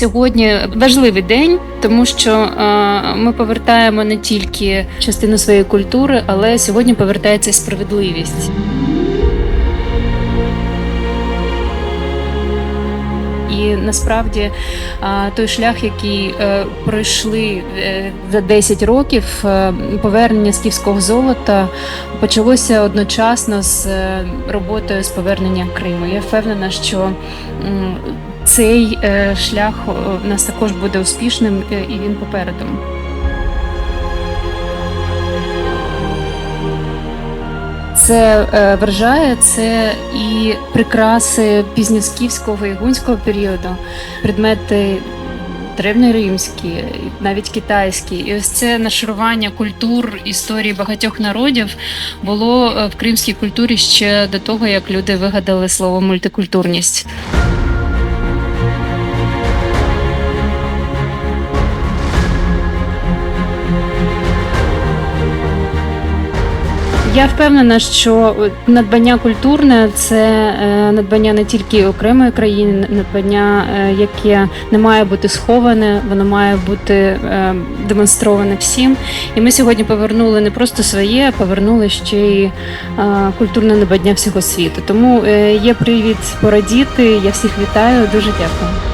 Сьогодні важливий день, тому що е, ми повертаємо не тільки частину своєї культури, але сьогодні повертається справедливість. Насправді той шлях, який е, пройшли е, за 10 років, е, повернення скіфського золота почалося одночасно з е, роботою з повернення Криму. Я впевнена, що цей е, шлях у нас також буде успішним е, і він попереду. Це е, вражає, це і прикраси пізньосківського і гунського періоду, предмети древньоримські, навіть китайські. І ось це нашарування культур історії багатьох народів було е, в кримській культурі ще до того, як люди вигадали слово мультикультурність. Я впевнена, що надбання культурне це е, надбання не тільки окремої країни, надбання, е, яке не має бути сховане, воно має бути е, демонстроване всім. І ми сьогодні повернули не просто своє, а повернули ще й культурне надбання всього світу. Тому є привід порадіти. Я всіх вітаю. Дуже дякую.